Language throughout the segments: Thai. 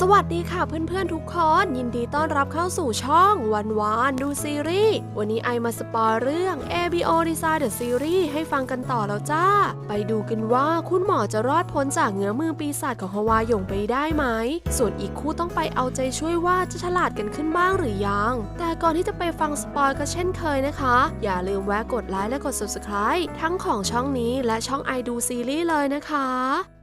สวัสดีค่ะเพื่อนๆทุกคนยินดีต้อนรับเข้าสู่ช่องวันวานดูซีรีส์วันนี้ไอมาสปอยเรื่อง ABO Design the Series ให้ฟังกันต่อแล้วจ้า ไปดูกันว่าคุณหมอจะรอดพ้นจากเงื้อมือปีศาจของฮวาหยงไปได้ไหม ส่วนอีกคู่ต้องไปเอาใจช่วยว่าจะฉลาดกันขึ้นบ้างหรือยัง แต่ก่อนที่จะไปฟังสปอยก็เช่นเคยนะคะ อย่าลืมแวะกดไลค์และกด Subscribe ทั้งของช่องนี้และช่องไอดูซีรีส์เลยนะคะ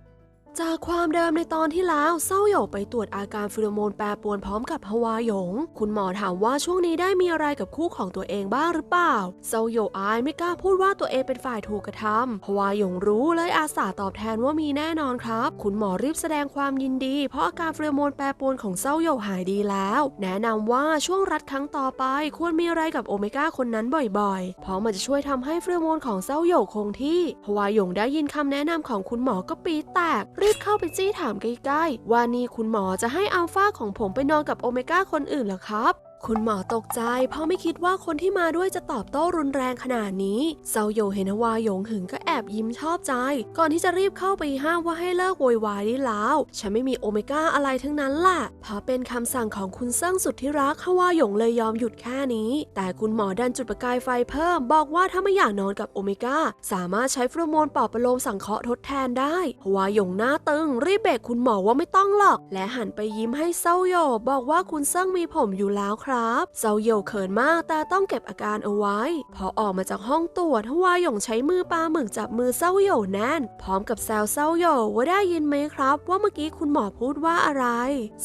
จากความเดิมในตอนที่แล้วเศร้าหยกไปตรวจอาการฟิโรโมนแปรปรวนพร้อมกับฮวาหยง คุณหมอถามว่าช่วงนี้ได้มีอะไรกับคู่ของตัวเองบ้างหรือเปล่าเศร้าหยกอายไม่กล้าพูดว่าตัวเองเป็นฝ่ายถูกกระทำฮวาหยงรู้เลยอาสาตอบแทนว่ามีแน่นอนครับ คุณหมอรีบแสดงความยินดี เพราะอาการฟิโรโมนแปรปรวนของเศร้าหยกหายดีแล้ว แนะนำว่าช่วงรัดครั้งต่อไปควรมีอะไรกับโอเมก้าคนนั้นบ่อยๆ เพราะมันจะช่วยทำให้ฟิโรโมนของเศร้าหยกคงที่ฮวาหยงได้ยินคำแนะนำของคุณหมอก็ปีแตกรีบเข้าไปจี้ถามใกล้ๆว่านี่คุณหมอจะให้อัลฟาของผมไปนอนกับโอเมก้าคนอื่นเหรอครับ คุณหมอตกใจ เพราะไม่คิดว่าคนที่มาด้วยจะตอบโต้รุนแรงขนาดนี้เซาโยเห็นวาหยงหึงก็แอบยิ้มชอบใจ ก่อนที่จะรีบเข้าไปห้ามว่าให้เลิกโวยวายได้แล้ว ฉันไม่มีโอเมก้าอะไรทั้งนั้นแหละเพราะเป็นคำสั่งของคุณเซิ่งสุดที่รักฮวาหยงเลยยอมหยุดแค่นี้ แต่คุณหมอดันจุดประกายไฟเพิ่ม บอกว่าถ้าไม่อยากนอนกับโอเมก้าสามารถใช้ฟรโมนปอบประโลมสังเคราะห์ทดแทนได้ฮวาหยงหน้าตึง รีบเบรกคุณหมอว่าไม่ต้องหรอก และหันไปยิ้มให้เซาโยบอกว่าคุณเซิ่งมีผมอยู่แล้วครับเซาโยเขินมากแต่ต้องเก็บอาการเอาไว้ พอออกมาจากห้องตรวจฮวาหยงใช้มือปาหมึกจับมือเซาโยแน่น พร้อมกับแซวเซาโยว่าได้ยินไหมครับ ว่าเมื่อกี้คุณหมอพูดว่าอะไร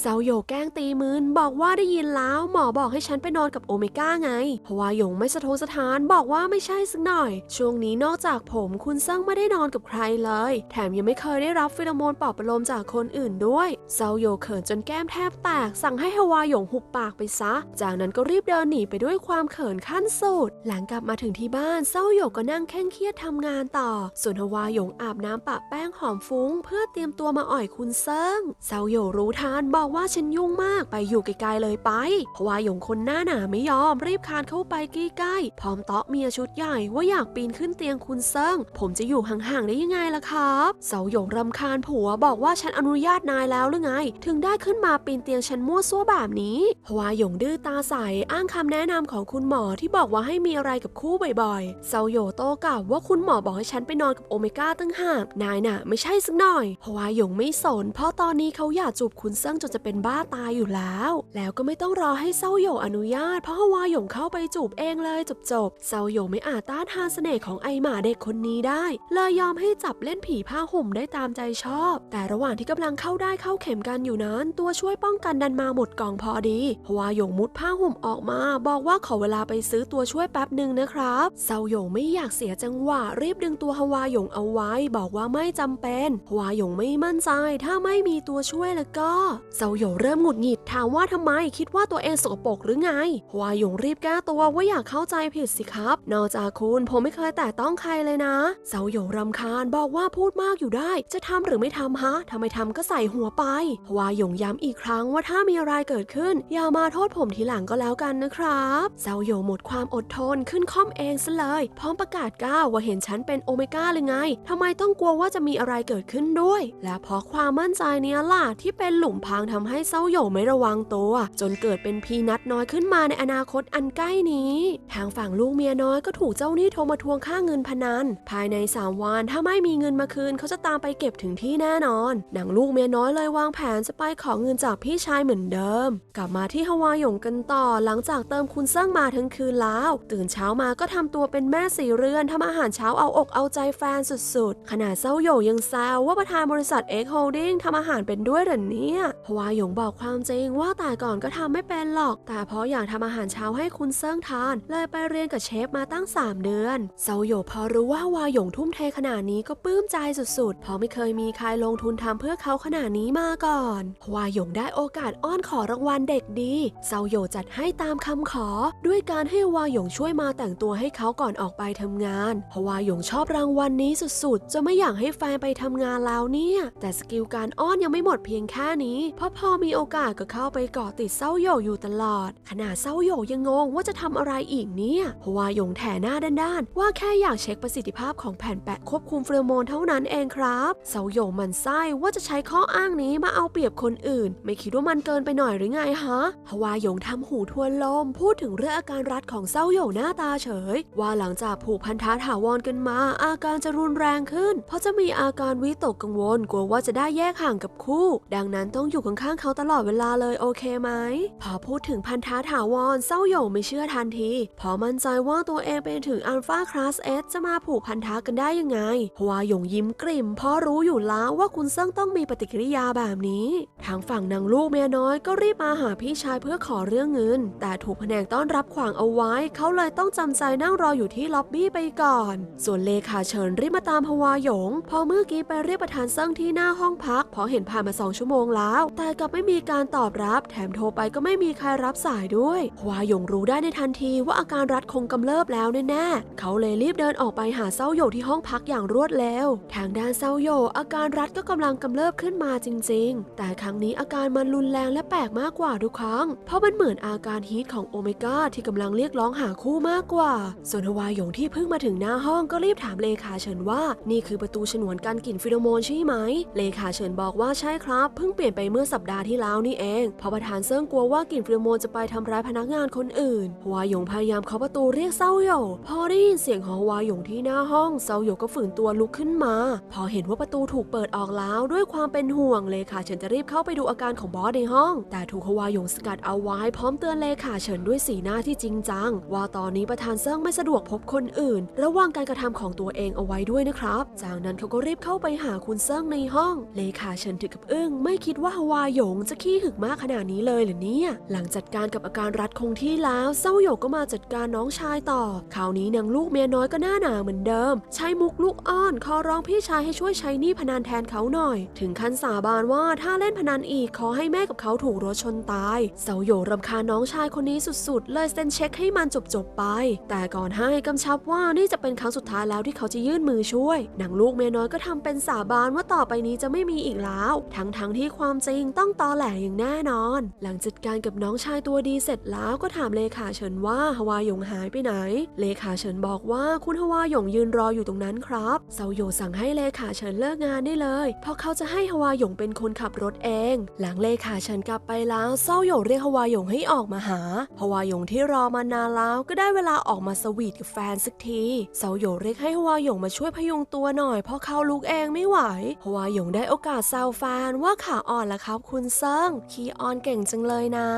เซาโยแกล้งตีมืนบอกว่าได้ยินแล้วหมอบอกให้ฉันไปนอนกับโอเมก้าไงฮวาหยงไม่สะทกสะท้านบอกว่าไม่ใช่สักหน่อย ช่วงนี้นอกจากผมคุณเซิ่งไม่ได้นอนกับใครเลย แถมยังไม่เคยได้รับฟิโรโมนปลอบประโลมจากคนอื่นด้วยเซาโยเขินจนแก้มแทบแตกสั่งให้ฮวาหยงหุบปากไปซะจากนั้นก็รีบเดินหนีไปด้วยความเขินขั้นสุด หลังกลับมาถึงที่บ้านเซาโยก็นั่งแข้งเครียดทำงานต่อ ส่วนฮวาหยงอาบน้ำปะแป้งหอมฟุ้ง เพื่อเตรียมตัวมาอ่อยคุณเซิงเซาโยรู้ทันบอกว่าฉันยุ่งมากไปอยู่ไกลๆเลยไปฮวาหยงคนหน้าหนาไม่ยอมรีบคานเข้าไปใกล้ๆพร้อมเตาะเมียชุดใหญ่ว่าอยากปีนขึ้นเตียงคุณเซิงผมจะอยู่ห่างๆได้ยังไงล่ะครับเซาหยงรำคาญผัวบอกว่าฉันอนุญาตนายแล้วหรือไง ถึงได้ขึ้นมาปีนเตียงฉันมั่วซั่วแบบนี้ฮวาหยงดื้อตาใสอ้างคำแนะนำของคุณหมอที่บอกว่าให้มีอะไรกับคู่บ่อยๆเซาโยโต้กลับว่าคุณหมอบอกให้ฉันไปนอนกับโอเมก้าตั้งหากนายน่ะ ไม่ใช่สักหน่อยฮวาหยงไม่สน เพราะตอนนี้เขาอยากจูบคุณเซิงจนจะเป็นบ้าตายอยู่แล้ว แล้วก็ไม่ต้องรอให้เซาโยอนุญาต เพราะฮวาหยงเข้าไปจูบเองเลยจบๆเซาโยไม่อาจต้านทานเสน่ห์ของไอหมาเด็กคนนี้ได้ เลยยอมให้จับเล่นผีผ้าห่มได้ตามใจชอบ แต่ระหว่างที่กำลังเข้าได้เข้าเข็มกันอยู่นั้น ตัวช่วยป้องกันดันมาหมดกล่องพอดีฮวาหยงมุดผ้าห่มออกมา บอกว่าขอเวลาไปซื้อตัวช่วยแป๊บหนึ่งนะครับเซาโยงไม่อยากเสียจังหวะรีบดึงตัวฮวาหยงเอาไว้ บอกว่าไม่จำเป็นฮวาหยงไม่มั่นใจ ถ้าไม่มีตัวช่วยแล้วก็เซาโยงเริ่มหงุดหงิดถามว่าทำไมคิดว่าตัวเองสกปรกหรือไงฮวาหยงรีบแก้ตัวว่าอยากเข้าใจผิดสิครับ นอกจากคุณผมไม่เคยแตะต้องใครเลยนะเซาโยงรำคาญบอกว่าพูดมากอยู่ได้ จะทำหรือไม่ทำฮะถ้าไม่ทำก็ใส่หัวไปฮวาหยงย้ำอีกครั้งว่าถ้ามีอะไรเกิดขึ้นอย่ามาโทษผมทีหลังก็แล้วกันนะครับเซาโยหมดความอดทนขึ้นค่อมเองซะเลย พร้อมประกาศก้าวว่าเห็นฉันเป็นโอเมก้าเลยไงทำไมต้องกลัวว่าจะมีอะไรเกิดขึ้นด้วย และเพราะความมั่นใจเนี้ยล่ะที่เป็นหลุมพรางทำให้เซาโยไม่ระวังตัว จนเกิดเป็นพีนัดน้อยขึ้นมาในอนาคตอันใกล้นี้ ทางฝั่งลูกเมียน้อยก็ถูกเจ้าหนี้โทรมาทวงค่าเงินพนัน ภายใน 3 วันถ้าไม่มีเงินมาคืน เขาจะตามไปเก็บถึงที่แน่นอนหนังลูกเมียน้อยเลยวางแผนจะไปขอเงินจากพี่ชายเหมือนเดิม กลับมาที่ฮาวายหยงกนต่อหลังจากเติมคุณเซิ่งมาทั้งคืนแล้ว ตื่นเช้ามาก็ทำตัวเป็นแม่สีเรือนทำอาหารเช้าเอาอกเอาใจแฟนสุดๆ ขนาดเซาโยยังแซวว่าประธานบริษัท X Holding ทำอาหารเป็นด้วยเหรอเนี่ยฮวาหยงบอกความจริงว่าแต่ก่อนก็ทำไม่เป็นหรอก แต่เพราะอยากทำอาหารเช้าให้คุณเซิ่งทาน เลยไปเรียนกับเชฟมาตั้ง 3 เดือนเซาโยพอรู้ว่าวาหยงทุ่มเทขนาดนี้ก็ปลื้มใจสุดๆ เพราะไม่เคยมีใครลงทุนทำเพื่อเขาขนาดนี้มาก่อนวาหยงได้โอกาสอ้อนขอรางวัลเด็กดีเซาโยจัดให้ตามคำขอ ด้วยการให้วาหยงช่วยมาแต่งตัวให้เขาก่อนออกไปทำงานฮวาหยงชอบรางวัลนนี้สุดๆ จะไม่อยากให้แฟนไปทำงานแล้วเนี่ย แต่สกิลการอ้อนยังไม่หมดเพียงแค่นี้เพราะพอมีโอกาสก็เข้าไปเกาะติดเศร้าโยอยู่ตลอด ขนาดเศร้าโยยังงงว่าจะทำอะไรอีกเนี่ยฮวาหยงแถหน้าด้านๆว่าแค่อยากเช็คประสิทธิภาพของแผ่นแปะควบคุมเฟโรโมนเท่านั้นเองครับเศร้าโยมันไส้ว่าจะใช้ข้ออ้างนี้มาเอาเปรียบคนอื่น ไม่คิดว่ามันเกินไปหน่อยหรือไงฮะฮวาหยงททำหูทวนลมพูดถึงเรื่องอาการรัดของเศร้าโยหน้าตาเฉย ว่าหลังจากผูกพันธะถาวรกันมา อาการจะรุนแรงขึ้น เพราะจะมีอาการวิตกกังวลกลัวว่าจะได้แยกห่างกับคู่ ดังนั้นต้องอยู่ข้างๆเขาตลอดเวลาเลยโอเคไหมพอพูดถึงพันธะถาวรเศร้าโยไม่เชื่อทันทีเพอมั่นใจว่าตัวเองเป็นถึงอัลฟาคลาสเอสจะมาผูกพันธะกันได้ยังไงฮวาหยงยิ้มกริ่ม เพราะรู้อยู่แล้วว่าคุณเซิ่งต้องมีปฏิกิริยาแบบนี้ ทางฝั่งนางลูกเมียน้อยก็รีบมาหาพี่ชายเพื่อขอเรื่องเงิน แต่ถูกแผนกต้อนรับขวางเอาไว้ เขาเลยต้องจำใจนั่งรออยู่ที่ล็อบบี้ไปก่อน ส่วนเลขาเฉินรีบมาตามฮวาหยง พอเมื่อกี้ไปเรียกประธานเซิ่งที่หน้าห้องพักพราะเห็นผ่านมาสองชั่วโมงแล้ว แต่กลับไม่มีการตอบรับ แถมโทรไปก็ไม่มีใครรับสายด้วยฮวาหยงรู้ได้ในทันทีว่าอาการรัดคงกำเริบแล้วแน่ๆเขาเลยรีบเดินออกไปหาเซาโยที่ห้องพักอย่างรวดเร็ว ทางด้านเซาโยอาการรัดก็กำลังกำเริบขึ้นมาจริง ๆ แต่ครั้งนี้อาการมันรุนแรงและแปลกมากกว่าทุกครั้ง เพราะมันเหมือนือนอาการฮีทของโอเมก้าที่กำลังเรียกร้องหาคู่มากกว่า ส่วนฮวาหยงที่เพิ่งมาถึงหน้าห้องก็รีบถามเลขาเฉินว่า นี่คือประตูฉนวนการกลิ่นฟิโรโมนใช่ไหม เลขาเฉินบอกว่าใช่ครับ เพิ่งเปลี่ยนไปเมื่อสัปดาห์ที่แล้วนี่เองเพราะประธานเซิ่งกลัวว่ากลิ่นฟิโรโมนจะไปทำร้ายพนักงานคนอื่นฮวาหยงพยายามเคาะประตูเรียกเซาโยพอได้ยินเสียงของฮวาหยงที่หน้าห้องเซาโยก็ฝืนตัวลุกขึ้นมา พอเห็นว่าประตูถูกเปิดออกแล้วด้วยความเป็นห่วงเลขาเฉินจะรีบเข้าไปดูอาการของบอสในห้อง แต่ถูกฮวาหยงสกัดเอาไว้พร้อมเตือนเลขาเฉินด้วยสีหน้าที่จริงจัง ว่าตอนนี้ประธานเซิงไม่สะดวกพบคนอื่น ระวังการกระทำของตัวเองเอาไว้ด้วยนะครับ จากนั้นเขาก็รีบเข้าไปหาคุณเซิงในห้อง เลขาเฉินถึงกับอึ้งไม่คิดว่าฮวาหยงจะขี้หึงมากขนาดนี้เลยเหรอเนี่ย หลังจัดการกับอาการรัดคงที่แล้วเซาโยกก็มาจัดการน้องชายต่อ คราวนี้นางลูกเมียน้อยก็หน้าหนาเหมือนเดิม ใช้มุกลูกอ้อนขอร้องพี่ชายให้ช่วยใช้หนี้พนันแทนเขาหน่อย ถึงขั้นสาบานว่าถ้าเล่นพนันอีกขอให้แม่กับเขาถูกรถชนตายเซาโยรำคาญน้องชายคนนี้สุดๆ เลยเซ็นเช็คให้มันจบๆไป แต่ก่อนให้กำชับว่านี่จะเป็นครั้งสุดท้ายแล้วที่เขาจะยื่นมือช่วยนางลูกเมียน้อยก็ทำเป็นสาบานว่าต่อไปนี้จะไม่มีอีกแล้ว ทั้งๆทที่ความจริงต้องตอแหลอย่างแน่นอน หลังจัดการกับน้องชายตัวดีเสร็จแล้วก็ถามเลขาเฉินว่าฮวาหยงหายไปไหน เลขาเฉินบอกว่าคุณฮวาหยงยืนรออยู่ตรงนั้นครับเซาโยสั่งให้เลขาเฉินเลิกงานได้เลยเพราะเขาจะให้ฮวาหยงเป็นคนขับรถเอง หลังเลขาเฉินกลับไปแล้วเซาโยเรียกฮวาหยงให้ออกมาหาฮวายงที่รอมานานแล้วก็ได้เวลาออกมาสวีทกับแฟนสักทีเซาโยเรียกให้ฮวายงมาช่วยพยุงตัวหน่อยเพราะเขาลุกเองไม่ไหวฮวายงได้โอกาสแซวแฟนว่าขาอ่อนแล้วครับคุณเซิงขี้อ่อนเก่งจังเลยนะ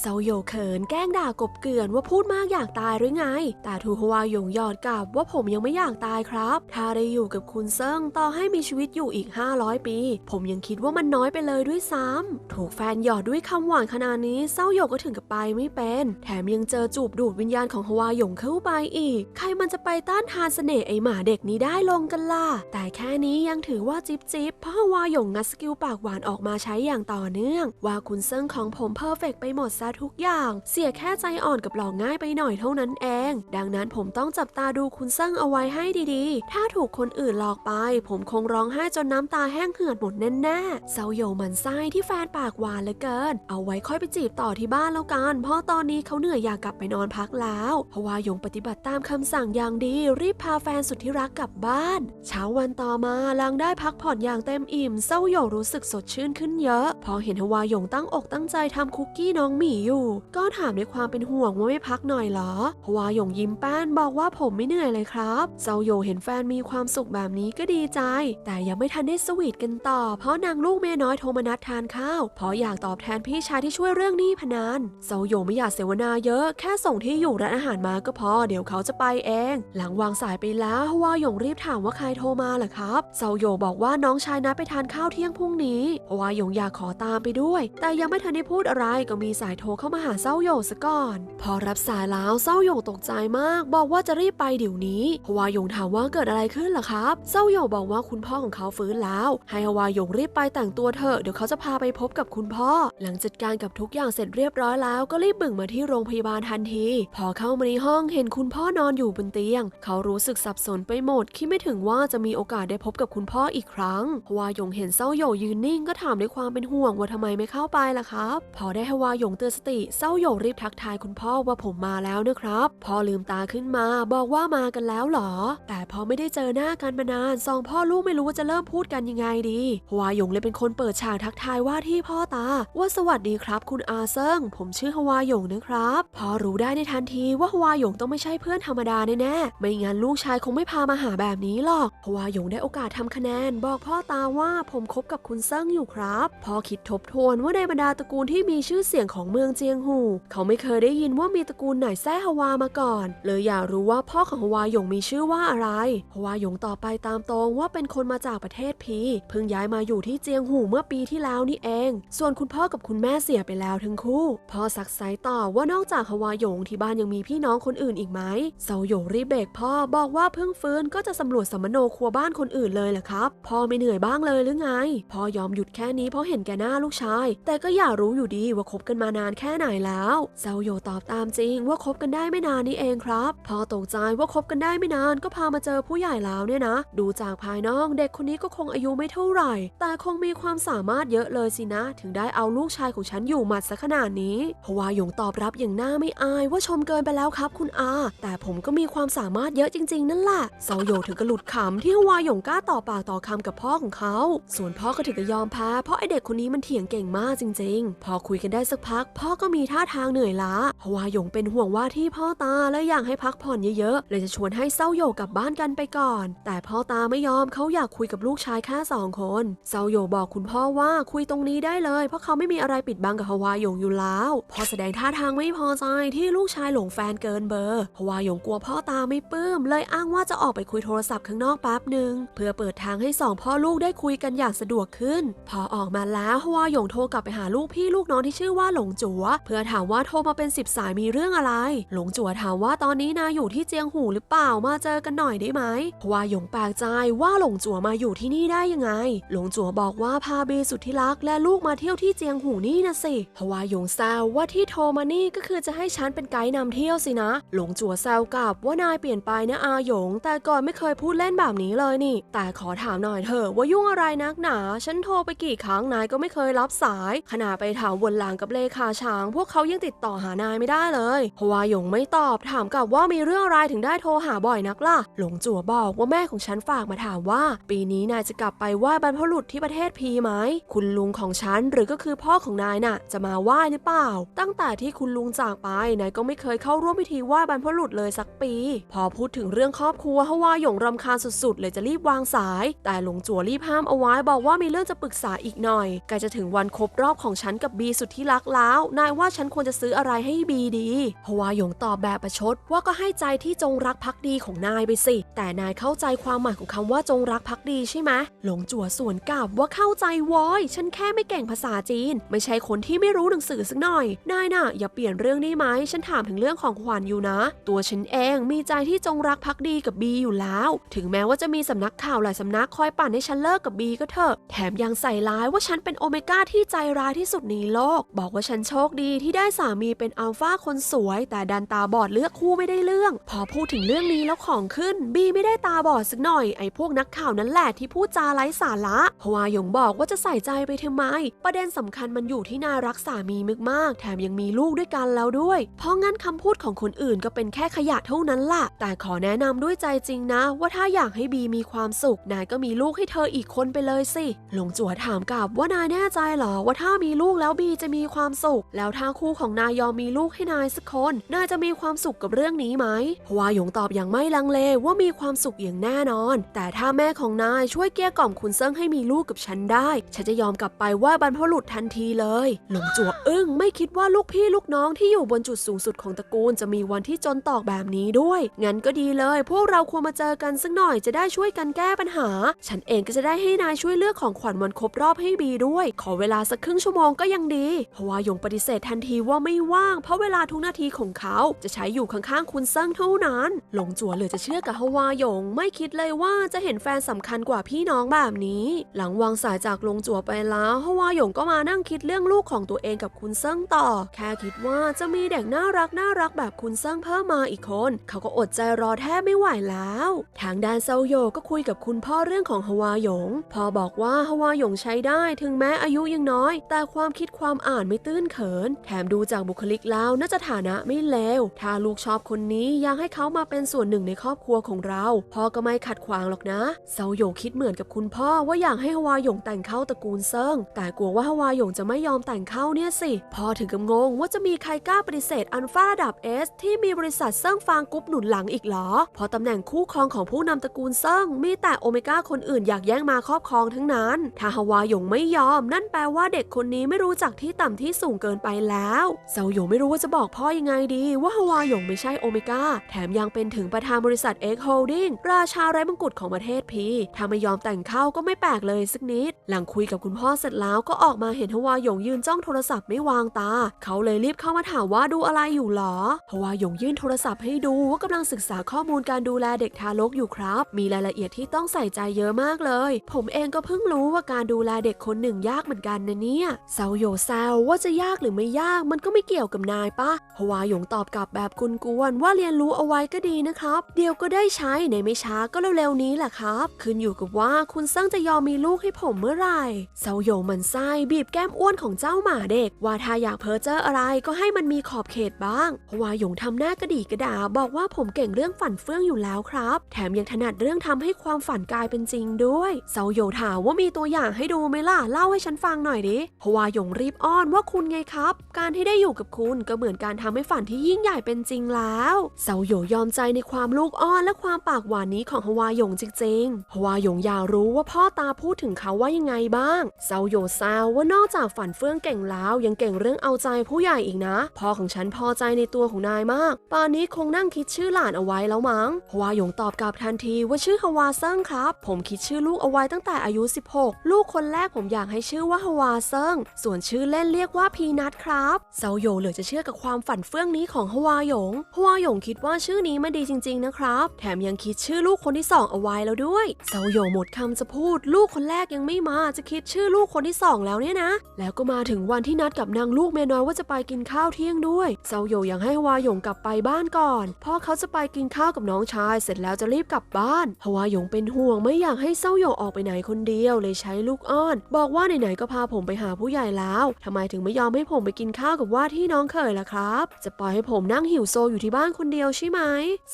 เซาโยเขินแกล้งด่ากบเกลื่อนว่าพูดมากอยากตายหรือไง แต่ถูกฮวายงหยอดกลับว่าผมยังไม่อยากตายครับ ถ้าได้อยู่กับคุณเซิงต่อให้มีชีวิตอยู่อีก 500 ปี ผมยังคิดว่ามันน้อยไปเลยด้วยซ้ำถูกแฟนหยอดด้วยคำหวานขนาดนี้เศร้าโยก็ถึงกับไปไม่เป็น แถมยังเจอจูบดูดวิญญาณของฮวาหยงเข้าไปอีก ใครมันจะไปต้านทานเสน่ห์ไอหมาเด็กนี้ได้ลงกันล่ะ แต่แค่นี้ยังถือว่าจิบจิบเพราะฮวาหยงงัดสกิลปากหวานออกมาใช้อย่างต่อเนื่อง ว่าคุณเซิงของผมเพอร์เฟกไปหมดซะทุกอย่าง เสียแค่ใจอ่อนกับหลอกง่ายไปหน่อยเท่านั้นเอง ดังนั้นผมต้องจับตาดูคุณเซิงเอาไว้ให้ดีๆ ถ้าถูกคนอื่นหลอกไป ผมคงร้องไห้จนน้ำตาแห้งเหือดหมดแน่ๆเซาโยมันไส้ที่แฟนปากหวานเหลือเกิน เอาไว้ค่อยไปจีบต่อที่บ้านแล้วกัน เพราะตอนนี้เขาเหนื่อยอยากกลับไปนอนพักแล้วเพราะว่ายงปฏิบัติตามคำสั่งอย่างดี รีบพาแฟนสุดที่รักกลับบ้าน เช้าวันต่อมาลังได้พักผ่อนอย่างเต็มอิ่มเซาโยรู้สึกสดชื่นขึ้นเยอะ พอเห็นฮวายงตั้งอกตั้งใจทำคุกกี้น้องหมีอยู่ ก็ถามด้วยความเป็นห่วงว่าไม่พักหน่อยเหรอฮวายงยิ้มแป้นบอกว่าผมไม่เหนื่อยเลยครับเซาโยเห็นแฟนมีความสุขแบบนี้ก็ดีใจ แต่ยังไม่ทันได้สวีทกันต่อ เพราะนางลูกเมียน้อยโทรมานัดทานข้าวเพราะอยากตอบแทนพี่ชายที่ช่วยเรื่องหนี้พนันเซาโยไม่อยากเสวนาเยอะ แค่ส่งที่อยู่ร้านอาหารมาก็พอ เดี๋ยวเขาจะไปเอง หลังวางสายไปแล้วฮวาหยงรีบถามว่าใครโทรมาเหรอครับ เซาโยบอกว่าน้องชายนัดไปทานข้าวเที่ยงพรุ่งนี้ฮวาหยงอยากขอตามไปด้วย แต่ยังไม่ทันได้พูดอะไรก็มีสายโทรเข้ามาหาเซาโยซะก่อน พอรับสายแล้วเซาโยตกใจมาก บอกว่าจะรีบไปเดี๋ยวนี้ฮวาหยงถามว่าเกิดอะไรขึ้นเหรอครับเซาโยบอกว่าคุณพ่อของเขาฟื้นแล้ว ให้ฮวาหยงรีบไปแต่งตัวเถอะเดี๋ยวเขาจะพาไปพบกับคุณพ่อ หลังจัดการกับทุกอย่างเสร็จเรียบร้อยอยแล้วก็รีบบึ่งมาที่โรงพยาบาลทันที พอเข้ามาในห้องเห็นคุณพ่อนอนอยู่บนเตียง เขารู้สึกสับสนไปหมดคิดไม่ถึงว่าจะมีโอกาสได้พบกับคุณพ่ออีกครั้งฮวาหยงเห็นเซาโยยืนนิ่งก็ถามด้วยความเป็นห่วงว่าทำไมไม่เข้าไปล่ะครับ พอได้ฮวาหยงเตือนสติเซาโยรีบทักทายคุณพ่อว่าผมมาแล้วนะครับ พอลืมตาขึ้นมาบอกว่ามากันแล้วเหรอ แต่พอไม่ได้เจอหน้ากันมานานสองพ่อลูกไม่รู้ว่าจะเริ่มพูดกันยังไงดีฮวาหยงเลยเป็นคนเปิดฉากทักทายว่าที่พ่อตา ว่าสวัสดีครับ คุณอาเซิงผผมชื่อฮวาหยงนะครับ พอรู้ได้ในทันทีว่าฮวาหยงต้องไม่ใช่เพื่อนธรรมดาแน่ๆ ไม่งั้นลูกชายคงไม่พามาหาแบบนี้หรอก ฮวาหยงได้โอกาสทำคะแนน บอกพ่อตาว่าผมคบกับคุณเซิงอยู่ครับ พอคิดทบทวนว่าในบรรดาตระกูลที่มีชื่อเสียงของเมืองเจียงหู เขาไม่เคยได้ยินว่ามีตระกูลไหนแซ่ฮวามาก่อน เลยอยากรู้ว่าพ่อของฮวาหยงมีชื่อว่าอะไร ฮวาหยงตอบไปตามตรงว่าเป็นคนมาจากประเทศพีเพิ่งย้ายมาอยู่ที่เจียงหูเมื่อปีที่แล้วนี่เอง ส่วนคุณพ่อกับคุณแม่เสียไปแล้วทั้งคู่พ่อสักไซต่อว่านอกจากฮวาหยงที่บ้านยังมีพี่น้องคนอื่นอีกไหมเซาหยงรีเบกพ่อบอกว่าเพิ่งฟื้นก็จะสำรวจสมโนครัวบ้านคนอื่นเลยแหละครับพ่อไม่เหนื่อยบ้างเลยหรือไงพ่อยอมหยุดแค่นี้เพราะเห็นแก่หน้าลูกชาย แต่ก็อยากรู้อยู่ดีว่าคบกันมานานแค่ไหนแล้วเซาโยตอบตามจริงว่าคบกันได้ไม่นานนี่เองครับพ่อตกใจว่าคบกันได้ไม่นานก็พามาเจอผู้ใหญ่แล้วเนี่ยนะ ดูจากภายนอกเด็กคนนี้ก็คงอายุไม่เท่าไหร่ แต่คงมีความสามารถเยอะเลยสินะ ถึงได้เอาลูกชายของฉันอยู่หมัดซะขนาดนี้เพราะวายงตอบรับอย่างหน้าไม่อายว่าชมเกินไปแล้วครับคุณอา แต่ผมก็มีความสามารถเยอะจริง ๆ นั่นแหละเซาโยถึงกระหลุดขำที่ฮวายงกล้าต่อปากต่อคำกับพ่อของเขา ส่วนพ่อก็ถึงกับยอมแพ้ เพราะไอเด็กคนนี้มันเถียงเก่งมากจริง ๆ พอคุยกันได้สักพัก พ่อก็มีท่าทางเหนื่อยล้าฮวายงเป็นห่วงว่าที่พ่อตาและอยากให้พักผ่อนเยอะๆ เลยจะชวนให้เซาโยกลับบ้านกันไปก่อน แต่พ่อตาไม่ยอมเขาอยากคุยกับลูกชายแค่สองคนเซาโยบอกคุณพ่อว่าคุยตรงนี้ได้เลย เพราะเขาไม่มีอะไรปิดบังกับฮวายงอยู่แล้วพ่อแสดงท่าทางไม่พอใจที่ลูกชายหลงแฟนเกินเบอร์ฮวาหยงกลัวพ่อตาไม่ปลื้ม เลยอ้างว่าจะออกไปคุยโทรศัพท์ข้างนอกแป๊บหนึ่งเพื่อเปิดทางให้สองพ่อลูกได้คุยกันอย่างสะดวกขึ้น พอออกมาแล้วฮวาหยงโทรกลับไปหาลูกพี่ลูกน้องที่ชื่อว่าหลงจัว เพื่อถามว่าโทรมาเป็นสิบสายมีเรื่องอะไร หลงจัวถามว่าตอนนี้นาอยู่ที่เจียงหูหรือเปล่ามาเจอกันหน่อยได้ไหมฮวาหยงแปลกใจว่าหลงจัวมาอยู่ที่นี่ได้ยังไง หลงจัวบอกว่าพาเบสุดที่รักและลูกมาเที่ยวที่เจียงหูนี่นะสิฮวาหยงแซวว่าที่โทรมานี่ก็คือจะให้ฉันเป็นไกด์นำเที่ยวสินะ หลงจัวแซวกลับว่านายเปลี่ยนไปนะอาหยง แต่ก่อนไม่เคยพูดเล่นแบบนี้เลยนี่ แต่ขอถามหน่อยเถอะว่ายุ่งอะไรนักหนา ฉันโทรไปกี่ครั้งนายก็ไม่เคยรับสาย ขณะไปถามวนหลังกับเลขาช้าง พวกเขายังติดต่อหานายไม่ได้เลยฮวาหยงไม่ตอบถามกลับว่ามีเรื่องอะไรถึงได้โทรหาบ่อยนักล่ะ หลงจัวบอกว่าแม่ของฉันฝากมาถามว่า ปีนี้นายจะกลับไปไหว้บรรพบุรุษที่ประเทศพีไหม คุณลุงของฉันหรือก็คือพ่อของนายน่ะ จะมาไหว้หรือเปล่าตั้งแต่ที่คุณลุงจากไปนายก็ไม่เคยเข้าร่วมพิธีไหว้บรรพบุรุษเลยสักปี พอพูดถึงเรื่องครอบครัวฮวาหยงรำคาญสุดๆ เลยจะรีบวางสาย แต่หลงจัวรีบห้ามเอาไว้บอกว่ามีเรื่องจะปรึกษาอีกหน่อยใกล้จะถึงวันครบรอบของฉันกับบีสุดที่รักแล้ว นายว่าฉันควรจะซื้ออะไรให้บีดีฮวาหยงตอบแบบประชดว่าก็ให้ใจที่จงรักภักดีของนายไปสิ แต่นายเข้าใจความหมายของคำว่าจงรักภักดีใช่ไหมหลงจัวส่วนกลับว่าเข้าใจวอย ฉันแค่ไม่เก่งภาษาจีน ไม่ใช่คนที่ไม่รู้หนังสือสักหน่อย นายน่ะ อย่าเปลี่ยนเรื่องได้ไหม ฉันถามถึงเรื่องของขวัญอยู่นะ ตัวฉันเองมีใจที่จงรักภักดีกับบีอยู่แล้ว ถึงแม้ว่าจะมีสำนักข่าวหลายสำนักคอยปั่นให้ฉันเลิกกับบีก็เถอะ แถมยังใส่ร้ายว่าฉันเป็นโอเมก้าที่ใจร้ายที่สุดในโลก บอกว่าฉันโชคดีที่ได้สามีเป็นอัลฟาคนสวย แต่ดันตาบอดเลือกคู่ไม่ได้เรื่อง พอพูดถึงเรื่องนี้แล้วของขึ้น บีไม่ได้ตาบอดสักหน่อย ไอ้พวกนักข่าวนั่นแหละที่พูดจาไร้สาระเพราะว่าหยงบอกว่าจะใส่ใจไปทำไม ประเด็นสำคัญมันอยู่ที่นายรักสามีมากๆแถมยังมีลูกด้วยกันแล้วด้วย เพราะงั้นคำพูดของคนอื่นก็เป็นแค่ขยะเท่านั้นล่ะ แต่ขอแนะนำด้วยใจจริงนะ ว่าถ้าอยากให้บีมีความสุข นายก็มีลูกให้เธออีกคนไปเลยสิหลงจัวถามกลับว่านายแน่ใจเหรอว่าถ้ามีลูกแล้วบีจะมีความสุข แล้วถ้าคู่ของนายยอมมีลูกให้นายสักคนนายจะมีความสุขกับเรื่องนี้ไหมเพราะว่าหยงตอบอย่างไม่ลังเลว่ามีความสุขอย่างแน่นอน แต่ถ้าแม่ของนายช่วยเกลี้ยกล่อมคุณเซิงให้มีลูกกับฉันได้ ฉันจะยอมกลับไปว่าบรรพบุรุษทันทีเลย หลงจัวอึ้งไม่คิดว่าลูกพี่ลูกน้องที่อยู่บนจุดสูงสุดของตระกูล จะมีวันที่จนตอกแบบนี้ด้วย งั้นก็ดีเลย พวกเราควรมาเจอกันสักหน่อยจะได้ช่วยกันแก้ปัญหา ฉันเองก็จะได้ให้นายช่วยเลือกของขวัญวันครบรอบให้บีด้วย ขอเวลาสักครึ่งชั่วโมงก็ยังดี เพราะว่ายงปฏิเสธทันทีว่าไม่ว่าง เพราะเวลาทุกนาทีของเขาจะใช้อยู่ข้างๆคุณเซิงเท่านั้น หลงจัวเหลือจะเชื่อกับฮวาหยง ไม่คิดเลยว่าจะเห็นแฟนสำคัญกว่าพี่น้องแบบนี้ หลังวางสายจากหลงจัวไปแล้วฮวาหยงก็มานั่งคิดเรื่องลูกของตัวเองกับคุณเซิงต่อ แค่คิดว่าจะมีเด็กน่ารักน่ารักแบบคุณเซิ่งเพิ่มมาอีกคน เขาก็อดใจรอแทบไม่ไหวแล้ว ทางด้านเซาโยก็คุยกับคุณพ่อเรื่องของฮวาหยงพ่อบอกว่าฮวาหยงใช้ได้ถึงแม้อายุยังน้อย แต่ความคิดความอ่านไม่ตื้นเขิน แถมดูจากบุคลิกแล้วน่าจะฐานะไม่เลว ถ้าลูกชอบคนนี้อยากให้เขามาเป็นส่วนหนึ่งในครอบครัวของเรา พ่อก็ไม่ขัดขวางหรอกนะ เซาโยคิดเหมือนกับคุณพ่อว่าอยากให้ฮวาหยงแต่งเข้าตระกูลเซิงแต่กลัวว่าฮวาหยงจะไม่ยอมแต่งเข้าเนี่ยสิ พพ่อถึงกับงงว่าจะมีใครกล้าปฏิเสธอันฟ้าระดับ S ที่มีบริษัทเซิงฟางกรุ๊ปหนุนหลังอีกหรอ เพราะตำแหน่งคู่ครองของผู้นำตระกูลเซิงมีแต่โอเมก้าคนอื่นอยากแย่งมาครอบครองทั้งนั้น ถ้าฮาวาหยงไม่ยอม นั่นแปลว่าเด็กคนนี้ไม่รู้จักที่ต่ำที่สูงเกินไปแล้วเซาหยงไม่รู้ว่าจะบอกพ่อยังไงดีว่าฮาวาหยงไม่ใช่โอเมก้าแถมยังเป็นถึงประธานบริษัท X Holding ราชาไร้มงกุฎของประเทศพีถ้าไม่ยอมแต่งเข้าก็ไม่แปลกเลยสักนิด หลังคุยกับคุณพ่อเสร็จแล้วก็ออกมาเห็นฮวาหยงยืนจ้องโทรศัพท์ไม่วางตา เขาเลยรีบเข้ามาถามว่าดูอะไรอยู่หรอฮวาหยงยื่นโทรศัพท์ให้ดูว่ากำลังศึกษาข้อมูลการดูแลเด็กทารกอยู่ครับ มีรายละเอียดที่ต้องใส่ใจเยอะมากเลย ผมเองก็เพิ่งรู้ว่าการดูแลเด็กคนหนึ่งยากเหมือนกันนะเนี่ยเซาโยแซวว่าจะยากหรือไม่ยากมันก็ไม่เกี่ยวกับนายปะฮวาหยงตอบกลับแบบกุนกวนว่าเรียนรู้เอาไว้ก็ดีนะครับ เดี๋ยวก็ได้ใช้ในไม่ช้าก็เร็วๆนี้แหละครับ ขึ้นอยู่กับว่าคุณเซิ่งจะยอมมีลูกให้ผมเมื่อไหร่เซาโยมันไส้บีบแก้มอ้วนของเจ้าหมาเด็กว่าถ้าอยากเพ้อเจ้ออะไรก็ให้มันมีขอบเขตบ้างฮวาหยงทำหน้ากระดีกระดาบอกว่าผมเก่งเรื่องฝันเฟื่องอยู่แล้วครับ แถมยังถนัดเรื่องทำให้ความฝันกลายเป็นจริงด้วยเซาโยถามว่ามีตัวอย่างให้ดูไหมล่ะเล่าให้ฉันฟังหน่อยดิฮวาหยงรีบอ้อนว่าคุณไงครับ การที่ได้อยู่กับคุณก็เหมือนการทำให้ฝันที่ยิ่งใหญ่เป็นจริงแล้วเซาโยยอมใจในความลูกอ้อนและความปากหวานนี้ของฮวาหยงจริงๆฮวาหยงอยากรู้ว่าพ่อตาพูดถึงเขาว่ายังไงบ้างเซาโยแซวว่านอกจากฝันเฟื่องเก่งแล้วยังเก่งเรื่องเอาใจผู้ใหญ่อีกนะ พ่อของฉันพอใจในตัวของนายมาก ป่านนี้คงนั่งคิดชื่อหลานเอาไว้แล้วมั้งฮวาหยงตอบกลับทันทีว่าชื่อฮวาเซิงครับ ผมคิดชื่อลูกเอาไว้ตั้งแต่อายุ 16 ลูกคนแรกผมอยากให้ชื่อว่าฮวาเซิงส่วนชื่อเล่นเรียกว่าพีนัทครับเซาโยเหลือจะเชื่อกับความฝันเฟื่องนี้ของฮวาหยงฮวาหยงคิดว่าชื่อนี้ไมันดีจริง ๆนะครับ แถมยังคิดชื่อลูกคนที่สองเอาไว้แล้วด้วยเซาโยหมดคำจะพูด ลูกคนแรกยังไม่มาจะคิดชื่อลูกคนที่สองแล้วเนี่ยนะ แล้วก็มาถึงวันที่นัดกับนางลููกเมียน้อยว่าจะไปกินข้าวเที่ยงด้วยเซาโยยังให้ฮวาหยงกลับไปบ้านก่อนเพราะเขาจะไปกินข้าวกับน้องชาย เสร็จแล้วจะรีบกลับบ้านฮวาหยงเป็นห่วงไม่อยากให้เซาโยออกไปไหนคนเดียวเลยใช้ลูกอ้อน บอกว่าไหนๆก็พาผมไปหาผู้ใหญ่แล้วทำไมถึงไม่ยอมให้ผมไปกินข้าวกับว่าที่น้องเขยล่ะครับ จะปล่อยให้ผมนั่งหิวโซอยู่ที่บ้านคนเดียวใช่ไหม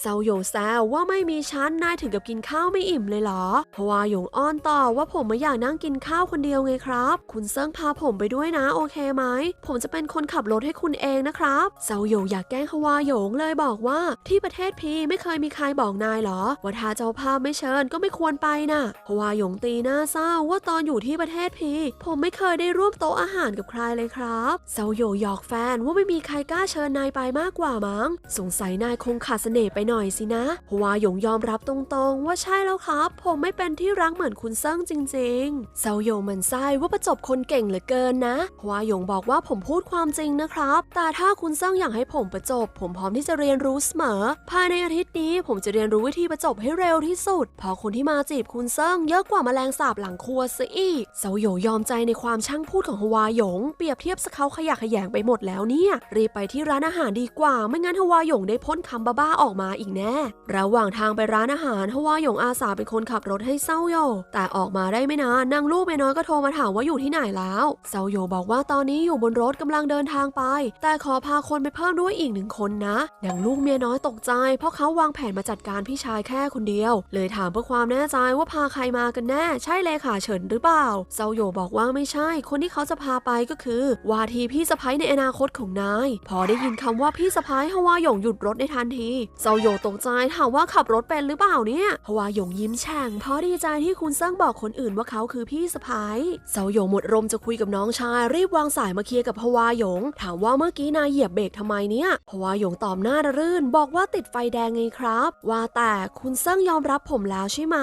เซาโยแซวว่าไม่มีฉันนายถึงกับกินข้าวไม่อิ่มเลยเหรอฮวาหยงอ้อนต่อว่าผมไม่อยากนั่งกินข้าวคนเดียวไงครับ คุณเซิงพาผมไปด้วยนะโอเคไหมผมจะเป็นคนขับรถให้คุณเองนะครับเซาโยอยากแกล้งฮวาหยงเลยบอกว่า ที่ประเทศพีไม่เคยมีใครบอกนายเหรอ ว่าถ้าเจ้าภาพไม่เชิญก็ไม่ควรไปนะฮวาหยงตีหน้าเศร้าว่าตอนอยู่ที่ประเทศพีผมไม่เคยได้ร่วมโต๊ะอาหารกับใครเลยครับเซาโยหยอกแฟนว่าไม่มีใครกล้าเชิญนายไปมากกว่ามั้ง สงสัยนายคงขาดเสน่ห์ไปหน่อยสินะฮวาหยงยอมรับตรงๆ ว่าใช่แล้วครับ ผมไม่เป็นที่รักเหมือนคุณเซิงจริงๆเซาโยมันไส้ว่าประจบคนเก่งเหลือเกินนะฮวาหยงบอกว่าผมพูดความจริงนะครับ แต่ถ้าคุณเซิงอยากให้ผมประจบ ผมพร้อมที่จะเรียนรู้เสมอ ภายในอาทิตย์นี้ผมจะเรียนรู้วิธีประจบให้เร็วที่สุด เพราะคนที่มาจีบคุณเซิงเยอะกว่าแมลงสาบหลังครัวซะอีกเซาโยยอมใจในความช่างพูดของฮวาหยง เปรียบเทียบสเขาขยะขยงไปหมดแล้วเนี่ย รีบไปที่ร้านอาหารดีกว่า ไม่งั้นฮวาหยงได้พ่นคำบ้าๆออกมาอีกแน่ ระหว่างทางไปร้านอาหารฮวาหยงอาสาเป็นคนขับรถให้เซาโย แต่ออกมาได้ไม่นานนางลูกเมน้อยก็โทรมาถามว่าอยู่ที่ไหนแล้ว เซาโยบอกว่าตอนนี้อยู่บนรถกำลังเดินทางไป แต่ขอพาคนไปเพิ่มด้วยอีกหนึ่งคนนะนางลูกเมียน้อยตกใจ เพราะเขาวางแผนมาจัดการพี่ชายแค่คนเดียว เลยถามเพื่อความแน่ใจว่าพาใครมากันแน่ ใช่เลขาเฉินหรือเปล่าเซาโยบอกว่าไม่ใช่ คนที่เขาจะพาไปก็คือ วาทีพี่สะพ้ยในอนาคตของนาย พอได้ยินคำว่าพี่สะพ้ยฮวาหยงหยุดรถในทันทีเซาโยตกใจถามว่าขับรถเป็นหรือเปล่าเนี่ยฮวาหยงยิ้มแฉ่งเพราะดีใจที่คุณเซิงบอกคนอื่นว่าเขาคือพี่สะพ้ยเซาโยหมดรมจะคุยกับน้องชายรีบวางสายมาเคลียร์กับฮวาหยง ถามว่าเมื่อกี้นายเหยียบเบรกทำไมเนี่ยฮวาหยงตอบหน้าระรื่น บอกว่าติดไฟแดงไงครับ ว่าแต่คุณเซิงยอมรับผมแล้วใช่ไหม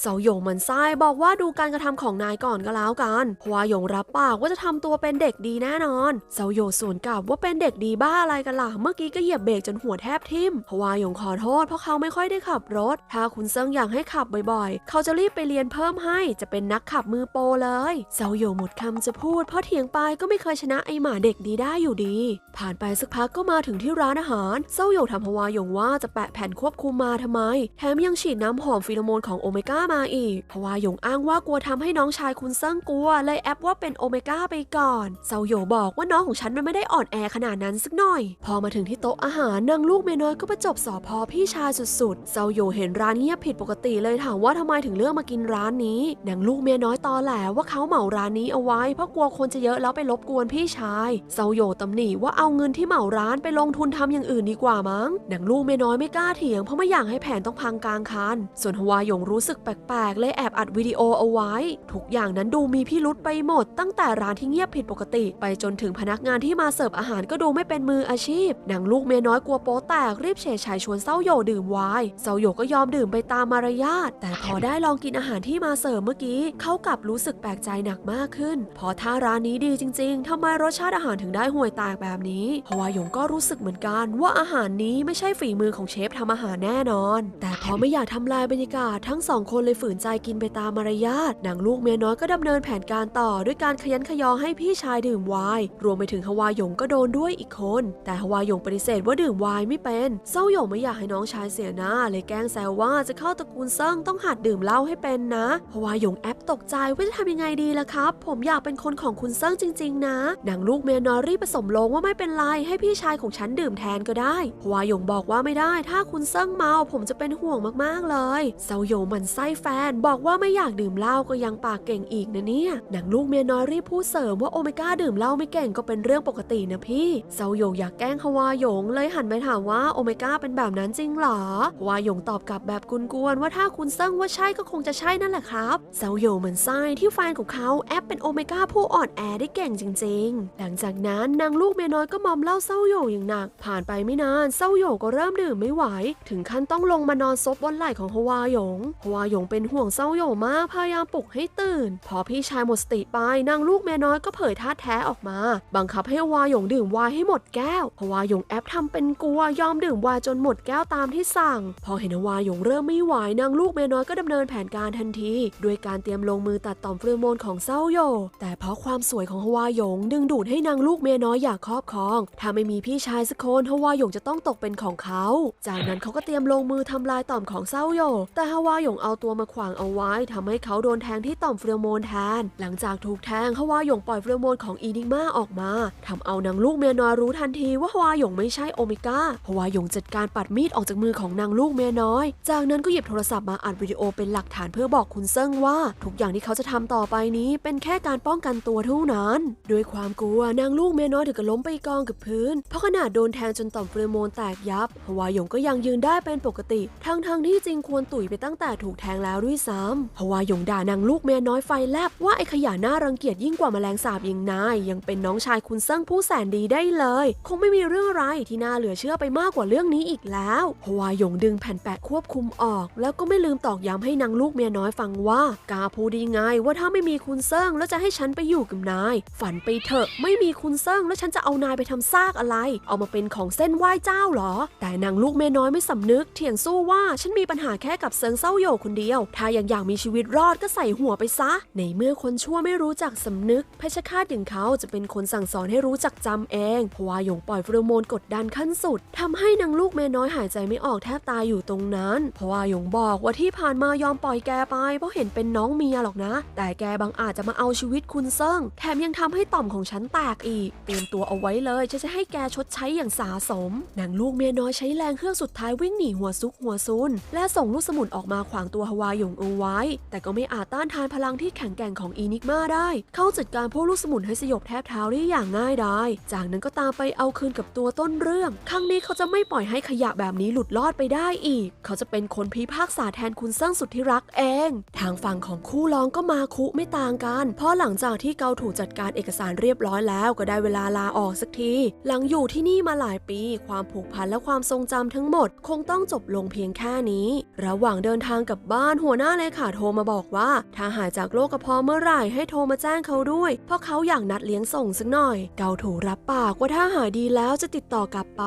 เซาโยงมือนไส้บอกว่าดูการกระทำของนายก่อนก็แล้วกันฮวาหยงรับปากว่าจะทำตัวเป็นเด็กดีแน่นอนเซาโยงสวนกลับว่าเป็นเด็กดีบ้าอะไรกันล่ะ เมื่อกี้ก็เหยียบเบรกจนหัวแทบทิ่มฮวาหยงขอโทษเพราะเขาไม่ค่อยได้ขับรถ ถ้าคุณเซิงอยากให้ขับบ่อยๆ เขาจะรีบไปเรียนเพิ่มให้ จะเป็นนักขับมือโปรเลย เซาโยหมดคำจะพูด เพราะเถียงไปก็ไม่เคยชนะไอ้หมาเด็กนี้ได้อยู่ดี ผ่านไปสักพักก็มาถึงที่ร้านอาหารเซาโยถามฮวายงว่าจะแปะแผ่นควบคุมมาทำไม แถมยังฉีดน้ำหอมฟีโรโมนของโอเมก้ามาอีกฮวายงอ้างว่ากลัวทำให้น้องชายคุณเซิงกลัว เลยแอปว่าเป็นโอเมก้าไปก่อนเซาโยบอกว่าน้องของฉันมันไม่ได้อ่อนแอขนาดนั้นสักหน่อย พอมาถึงที่โต๊ะอาหารนางลูกเมียน้อยก็ประจบสอพอพี่ชายสุดๆเซาโยเห็นร้านเงียบผิดปกติเลยถามว่าทำไมถึงเลือกมากินร้านนี้นางลูกเมียน้อยตอแหลว่าเขาเหมาร้านนี้เอาไว้เพราะกลัวคนจะเยอะแล้วไปรบกวนพี่ชายเซาโยตำหนิว่าเอาเงินที่เหมาร้านไปลงทุนทำอย่างอื่นดีกว่ามั้งนางลูกเมียน้อยไม่กล้าเถียงเพราะไม่อยากให้แผนต้องพังกลางคัน ส่วนฮวาหยงรู้สึกแปลกๆ เลยแอบอัดวิดีโอเอาไว้ ทุกอย่างนั้นดูมีพิรุษไปหมด ตั้งแต่ร้านที่เงียบผิดปกติ ไปจนถึงพนักงานที่มาเสิร์ฟอาหารก็ดูไม่เป็นมืออาชีพนางลูกเมียน้อยกลัวโป๊แตกรีบเฉยชายชวนเซาโยดื่มไวน์เซาโยก็ยอมดื่มไปตามมารยาทแต่พอได้ลองกินอาหารที่มาเสิร์ฟเมื่อกี้เขากลับรู้สึกแปลกใจหนักมากขึ้นเพอถ้าร้านนี้ดีจริง ๆทำไมรสชาติอาหารถึงได้ห่วยแตกแบบนี้ฮวายงก็รู้สึกเหมือนกันว่าอาหารนี้ไม่ใช่ฝีมือของเชฟทำอาหารแน่นอน แต่พอไม่อยากทำลายบรรยากาศทั้งสองคนเลยฝืนใจกินไปตามมารยาทนางลูกเมียน้อยก็ดำเนินแผนการต่อด้วยการขยันขยอให้พี่ชายดื่มไวน์รวมไปถึงฮวายงก็โดนด้วยอีกคน แต่ฮวายงปฏิเสธว่าดื่มไวน์ไม่เป็นเซาหยงไม่อยากให้น้องชายเสียหน้าเลยแกล้งแซวว่าจะเข้าตระกูลเซิงต้องหัดดื่มเหล้าให้เป็นนะฮวายงแอปตกใจว่าจะทำยังไงดีล่ะครับ ผมอยากเป็นคนของคุณเซิงจริง ๆ นะนางลูกเมียน้อยรีบผสมลงว่าไม่เป็นไรให้พี่ชายของฉันดื่มแทนก็ได้ฮวายงบอกว่าไม่ได้ ถ้าคุณเซิงเมาผมจะเป็นห่วงมากๆเลยเซาโยมันไส้แฟน บอกว่าไม่อยากดื่มเหล้าก็ยังปากเก่งอีกนะเนี่ยนางลูกเมียน้อยรีบพูดเสริมว่าโอเมก้าดื่มเหล้าไม่เก่งก็เป็นเรื่องปกตินะพี่เซาโยอยากแกล้งฮวายงเลยหันไปถามว่าโอเมก้าเป็นแบบนั้นจริงเหรอฮวายงตอบกลับแบบกวนๆว่าถ้าคุณเซิงว่าใช่ก็คงจะใช่นั่นแหละครับเซาโยมือนไส้ที่แฟนของเขาแอปเป็นโอเมก้าผู้อ่อนแอได้เก่งจริง ๆหลังจากนั้นนางลูกเมียน้อยก็มอมเหล้าเซาโยอย่างหนัก ผ่านไปไม่นานเซาโยก็เริ่มดื่มไม่ไหว ถึงขั้นต้องลงมานอนซบบนไหล่ของฮวาหยงฮวาหยงเป็นห่วงเซาโยมากพยายามปลุกให้ตื่น พอพี่ชายหมดสติไปนางลูกเมียน้อยก็เผยท่าแท้ออกมา บังคับให้ฮวาหยงดื่มวน์ให้หมดแก้วฮวาหยงแอปทำเป็นกลัวยอมดื่มวน์จนหมดแก้วตามที่สั่ง พอเห็นฮวาหยงเริ่มไม่ไหวนางลูกเมียน้อยก็ดำเนินแผนการทันทีด้วยการเตรียมลงมือตัดต่อมเฟอร์โมนของเซาโยแต่เพราะความสวยของฮวาหยงดึงดูดให้นางลูกเมียน้อยอยากครอบครอง ถ้าไม่มีพี่ชายสักคนฮาวาหยงจะต้องตกเป็นของเขา จากนั้นเขาก็เตรียมลงมือทำลายต่อมของเซาโย แต่ฮาวาหยงเอาตัวมาขวางเอาไว้ทำให้เขาโดนแทงที่ต่อมเฟรโมนแทน หลังจากถูกแทงฮาวาหยงปล่อยเฟรโมนของอีนิกมาออกมาทำเอานางลูกเมียน้อยรู้ทันทีว่าฮาวาหยงไม่ใช่โอเมก้าฮาวาหยงจัดการปัดมีดออกจากมือของนางลูกเมียน้อย จากนั้นก็หยิบโทรศัพท์มาอัดวิดีโอเป็นหลักฐานเพื่อบอกคุณเซิงว่า ทุกอย่างที่เขาจะทำต่อไปนี้เป็นแค่การป้องกันตัวเท่านั้น ด้วยความกลัววนางลูกเมียน้อยถึงกับล้มไปกองกับพื้น เพราะขนาดโดนแทงจนต่อมเฟอร์โมนแตกยับฮวาหยงก็ยังยืนได้เป็นปกติ ทั้งทางที่จริงควรตุ๋ยไปตั้งแต่ถูกแทงแล้วด้วยซ้ำฮวาหยงด่านางลูกเมียน้อยไฟแลบว่าไอ้ขยะน่ารังเกียจยิ่งกว่าแมลงสาบยิงนาย ยังเป็นน้องชายคุณเซิงผู้แสนดีได้เลย คงไม่มีเรื่องอะไรที่น่าเหลือเชื่อไปมากกว่าเรื่องนี้อีกแล้วฮวาหยงดึงแผ่นแปะควบคุมออก แล้วก็ไม่ลืมตอกย้ำให้นางลูกเมียน้อยฟังว่ากาพูดดีไงว่าถ้าไม่มีคุณเซิงแล้วจะให้ฉันไปอยู่กับนาย ฝันไปเถอะไไม่มีคุณเซิงแล้วฉันจะเอานายไปทำซากอะไร เอามาเป็นของเส้นไหว้เจ้าเหรอ แต่นางลูกเมียน้อยไม่สำนึก เถียงสู้ว่าฉันมีปัญหาแค่กับเซิงเศร้าโยคนเดียว ถ้ายังอยากมีชีวิตรอดก็ใส่หัวไปซะ ในเมื่อคนชั่วไม่รู้จักสำนึกเพชฌฆาตอย่างเขาจะเป็นคนสั่งสอนให้รู้จักจำเองเพราะว่าหยงปล่อยเฟอร์โมนกดดันขั้นสุดทำให้นางลูกเมียน้อยหายใจไม่ออกแทบตายอยู่ตรงนั้นเพราะว่าหยงบอกว่าที่ผ่านมายอมปล่อยแกไปเพราะเห็นเป็นน้องเมียหรอกนะ แต่แกบังอาจจะมาเอาชีวิตคุณเซิงแถมยังทำให้ต่อมของฉันแตกอีก เตรียมตัวเอาไว้เลยฉันจะให้แกชดใช้อย่างสาสมนางลูกเมียน้อยใช้แรงเครื่องสุดท้ายวิ่งหนีหัวซุกหัวซุน และส่งลูกสมุนออกมาขวางตัวฮวาหยงเอาไว้ แต่ก็ไม่อาจต้านทานพลังที่แข็งแกร่งของอีนิกมาได้ เขาจัดการพวกลูกสมุนให้สยบแทบเท้าได้อย่างง่ายดายจากนั้นก็ตามไปเอาคืนกับตัวต้นเรื่อง ครั้งนี้เขาจะไม่ปล่อยให้ขยะแบบนี้หลุดลอดไปได้อีก เขาจะเป็นคนพิพากษาแทนคุณเซิ่งสุดที่รักเอง ทางฝั่งของคู่ร้องก็มาคุไม่ต่างกัน เพราะหลังจากที่เกาถูกจัดการเอกสารเรียบร้อยแล้วก็ได้เวลาลาออกสักที หลังอยู่ที่นี่มาหลายปี ความผูกพันและความทรงจำทั้งหมด คงต้องจบลงเพียงแค่นี้ ระหว่างเดินทางกลับบ้านหัวหน้าเลยค่ะโทรมาบอกว่า ถ้าหายจากโรคกระเพาะเมื่อไหร่ให้โทรมาแจ้งเขาด้วย เพราะเขาอยากนัดเลี้ยงส่งสักหน่อย เกาถูรับปากว่าถ้าหายดีแล้วจะติดต่อกลับไป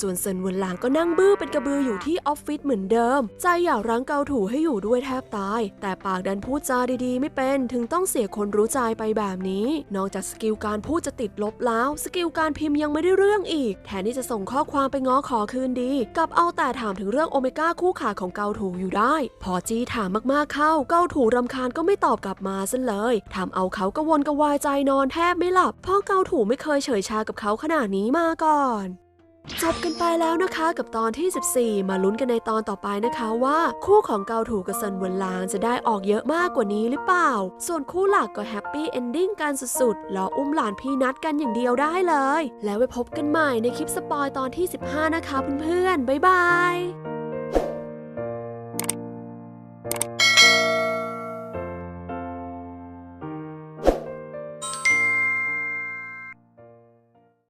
ส่วนเซินวนหลางก็นั่งบื้อเป็นกระบืออยู่ที่ออฟฟิศเหมือนเดิม ใจอยากรั้งเกาถูให้อยู่ด้วยแทบตาย แต่ปากดันพูดจาดีๆ ไม่เป็น ถึงต้องเสียคนรู้ใจไปแบบนี้ นอกจากสกิลการพูดพูดจะติดลบแล้วสกิลการพิมพ์ยังไม่ได้เรื่องอีก แทนที่จะส่งข้อความไปง้อขอคืนดีกับเอาแต่ถามถึงเรื่องโอเมก้าคู่ขาของเกาถูอยู่ได้ พอจีถามมากๆเข้าเกาถูรำคาญก็ไม่ตอบกลับมาซะเลยทำเอาเขากวนกวายใจนอนแทบไม่หลับเพราะเกาถูไม่เคยเฉยชากับเขาขนาดนี้มาก่อน จบกันไปแล้วนะคะกับตอนที่ 14 มาลุ้นกันในตอนต่อไปนะคะว่า คู่ของเกาถูกับซินเวนลางจะได้ออกเยอะมากกว่านี้หรือเปล่า ส่วนคู่หลักก็แฮปปี้เอนดิ้งกันสุดๆรออุ้มหลานพี่นัดกันอย่างเดียวได้เลย แล้วไปพบกันใหม่ในคลิปสปอยตอนที่ 15 นะคะเพื่อนๆ บ๊ายบาย